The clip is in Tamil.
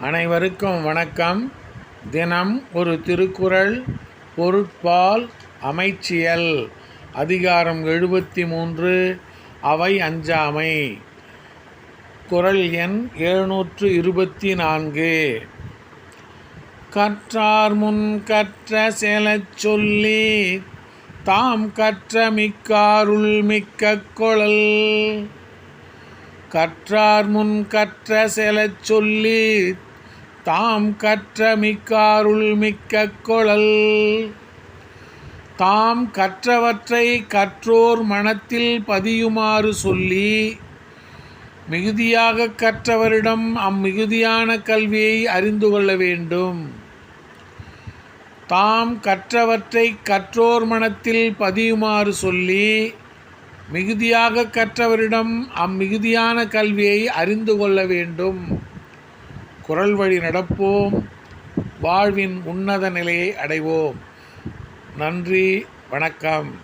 அனைவருக்கும் வணக்கம். தினம் ஒரு திருக்குறள் பொருட்பால் அமைச்சியல். அதிகாரம் எழுபத்தி மூன்று அவை அஞ்சாமை. குறள் எண் எழுநூற்று இருபத்தி நான்கு கற்றார் முன் கற்ற செலச் சொல்லி தாம் கற்ற மிக்காருள் மிக்க கொளல் கற்றார் முன் கற்ற செலச் சொல்லி தாம் கற்ற மிக்காருள் மிக்க கொளல் தாம் கற்றவற்றை கற்றோர் மனத்தில் பதியுமாறு சொல்லி மிகுதியாக கற்றவரிடம் அம்மிகுதியான கல்வியை அறிந்து கொள்ள வேண்டும். தாம் கற்றவற்றை கற்றோர் மனத்தில் பதியுமாறு சொல்லி மிகுதியாக கற்றவரிடம் அம்மிகுதியான கல்வியை அறிந்து கொள்ள வேண்டும். குரல் வழி நடப்போம். வாழ்வின் உன்னத நிலையை அடைவோம். நன்றி. வணக்கம்.